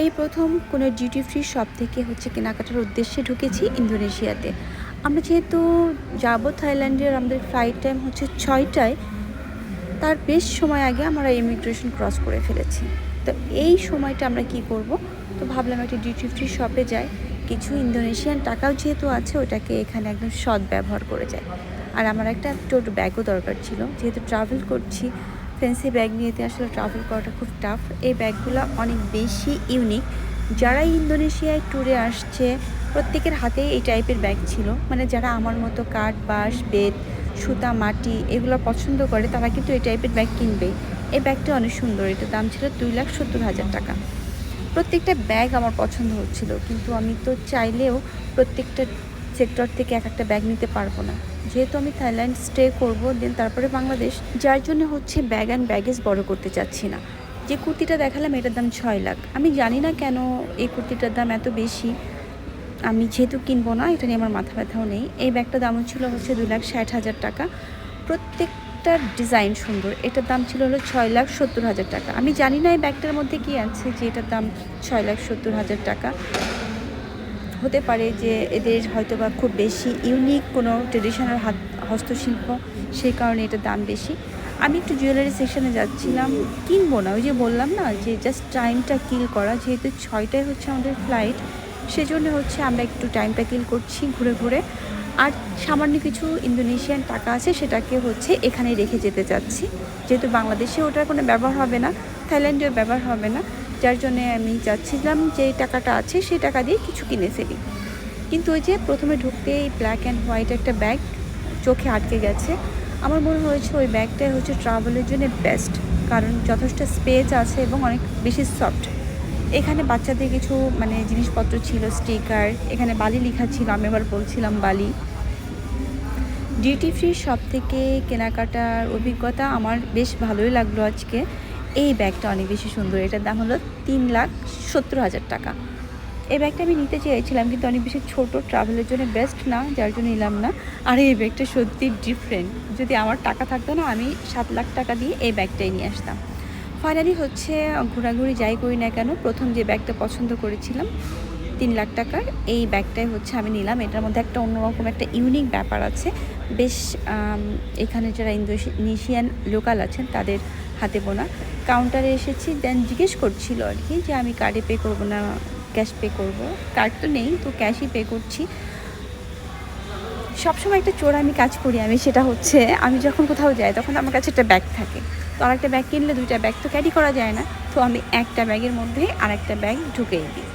এই প্রথম কোনো ডিউটি ফ্রি শপ থেকে হচ্ছে কেনাকাটার উদ্দেশ্যে ঢুকেছি ইন্দোনেশিয়াতে। আমরা যেহেতু যাব থাইল্যান্ডের আমাদের ফ্লাইট টাইম হচ্ছে ছয়টায়, তার বেশ সময় আগে আমরা ইমিগ্রেশন ক্রস করে ফেলেছি। তো এই সময়টা আমরা কি করব? তো ভাবলাম একটা ডিউটি ফ্রি শপে যাই। কিছু ইন্দোনেশিয়ান টাকাও যেহেতু আছে, ওটাকে এখানে একদম সৎ ব্যবহার করে যায়। আর আমার একটা টোট ব্যাগও দরকার ছিল। যেহেতু ট্রাভেল করছি ফ্যান্সি ব্যাগ নিয়ে আসলে ট্রাভেল করাটা খুব টাফ এই ব্যাগগুলো অনেক বেশি ইউনিক যারা ইন্দোনেশিয়ায় ট্যুরে আসছে, প্রত্যেকের হাতেই এই টাইপের ব্যাগ ছিল। মানে যারা আমার মতো কাঠ, বাঁশ, বেত, সুতা, মাটি এগুলো পছন্দ করে, তারা কিন্তু এই টাইপের ব্যাগ কিনবেই এই ব্যাগটা অনেক সুন্দর। এটার দাম ছিল দুই লাখ সত্তর হাজার টাকা। প্রত্যেকটা ব্যাগ আমার পছন্দ হচ্ছিল। কিন্তু আমি তো চাইলেও প্রত্যেকটা সেক্টর থেকে এক একটা ব্যাগ নিতে পারব না। যেহেতু আমি থাইল্যান্ড স্টে করব দেন তারপরে বাংলাদেশ, যার জন্য হচ্ছে ব্যাগ অ্যান্ড ব্যাগেজ বড় করতে চাচ্ছি না। যে কুর্তিটা দেখালাম, এটার দাম ছয় লাখ। আমি জানি না কেন এই কুর্তিটার দাম এত বেশি। আমি যেহেতু কিনবো না, এটা নিয়ে আমার মাথা ব্যথাও নেই। এই ব্যাগটার দামও ছিল হচ্ছে দুই লাখ ষাট হাজার টাকা। প্রত্যেকটা ডিজাইন সুন্দর। এটার দাম ছিল হলো ছয় লাখ সত্তর হাজার টাকা। আমি জানি না এই ব্যাগটার মধ্যে কী আছে যে এটার দাম ছয় লাখ সত্তর হাজার টাকা। হতে পারে যে এদের হয়তো বা খুব বেশি ইউনিক কোনো ট্রেডিশনাল হাত, হস্তশিল্প, সেই কারণে এটার দাম বেশি। আমি একটু জুয়েলারি সেকশনে যাচ্ছিলাম, কিনবো না, ওই যে বললাম না যে জাস্ট টাইমটা কিল করা, যেহেতু ছয়টায় হচ্ছে আমাদের ফ্লাইট সেজন্য হচ্ছে আমরা একটু টাইমটা কিল করছি ঘুরে ঘুরে। আর সামান্য কিছু ইন্দোনেশিয়ান টাকা আছে, সেটাকে হচ্ছে এখানে রেখে যেতে চাচ্ছি। যেহেতু বাংলাদেশে ওটার কোনো ব্যবহার হবে না থাইল্যান্ডেও ব্যবহার হবে না। যার জন্য আমি চাচ্ছিলাম যে টাকাটা আছে, সেই টাকা দিয়ে কিছু কিনে ফেলি। কিন্তু ওই যে প্রথমে ঢুকতেই ব্ল্যাক অ্যান্ড হোয়াইট একটা ব্যাগ চোখে আটকে গেছে। আমার মনে হয়েছে ওই ব্যাগটাই হচ্ছে ট্রাভেলের জন্য বেস্ট কারণ যথেষ্ট স্পেস আছে এবং অনেক বেশি সফট এখানে বাচ্চাদের কিছু মানে জিনিসপত্র ছিল স্টিকার এখানে বালি লেখা ছিল, আমি এবার বলছিলাম বালি। ডিউটি ফ্রি শপ থেকে কেনাকাটার অভিজ্ঞতা আমার বেশ ভালোই লাগল আজকে। এই ব্যাগটা অনেক বেশি সুন্দর। এটার দাম হলো তিন লাখ সত্তর হাজার টাকা। এই ব্যাগটা আমি নিতে চেয়েছিলাম, কিন্তু অনেক বেশি ছোট ট্রাভেলের জন্য বেস্ট না, যার জন্য নিলাম না। আর এই ব্যাগটা সত্যি ডিফারেন্ট যদি আমার টাকা থাকতো না, আমি সাত লাখ টাকা দিয়ে এই ব্যাগটাই নিয়ে আসতাম। ফাইনালি হচ্ছে, ঘোরাঘুরি যাই করি না কেন, প্রথম যে ব্যাগটা পছন্দ করেছিলাম, তিন লাখ টাকার, এই ব্যাগটাই হচ্ছে আমি নিলাম। এটার মধ্যে একটা অন্যরকম একটা ইউনিক ব্যাপার আছে। বেশ এখানে যারা ইন্দোনেশিয়ান লোকাল আছেন, তাদের হাতে বোনা। কাউন্টারে এসেছি দেন জিজ্ঞেস করছিল আর কি যে আমি কার্ডে পে করব না ক্যাশ পে করব। কার্ড তো নেই, তো ক্যাশই পে করছি। সবসময় একটা চোর আমি কাজ করি আমি, সেটা হচ্ছে আমি যখন কোথাও যাই, তখন আমার কাছে একটা ব্যাগ থাকে। তো আর একটা ব্যাগ কিনলে দুইটা ব্যাগ তো ক্যারি করা যায় না। তো আমি একটা ব্যাগের মধ্যে আর একটা ব্যাগ ঢুকিয়ে দিই।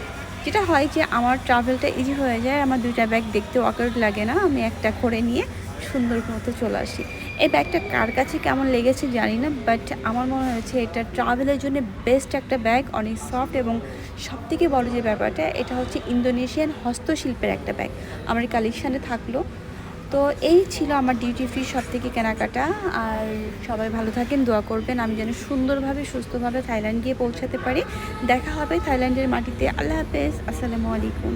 যেটা হয় যে আমার ট্রাভেলটা ইজি হয়ে যায়, আমার দুইটা ব্যাগ দেখতে অকার্ড লাগে না। আমি একটা করে নিয়ে সুন্দর মতো চলে আসি। এই ব্যাগটা কার কাছে কেমন লেগেছে জানি না বাট আমার মনে হয়েছে এটা ট্রাভেলের জন্য বেস্ট একটা ব্যাগ অনেক সফট এবং সবথেকে বড় যে ব্যাপারটা, এটা হচ্ছে ইন্দোনেশিয়ান হস্তশিল্পের একটা ব্যাগ আমার কালেকশানে থাকল। তো এই ছিল আমার ডিউটি ফ্রি সব থেকে কেনাকাটা। আর সবাই ভালো থাকেন, দোয়া করবেন, আমি যেন সুন্দরভাবে, সুস্থভাবে থাইল্যান্ড গিয়ে পৌঁছাতে পারি। দেখা হবে থাইল্যান্ডের মাটিতে। আল্লাহ হাফেজ, আসসালামু আলাইকুম।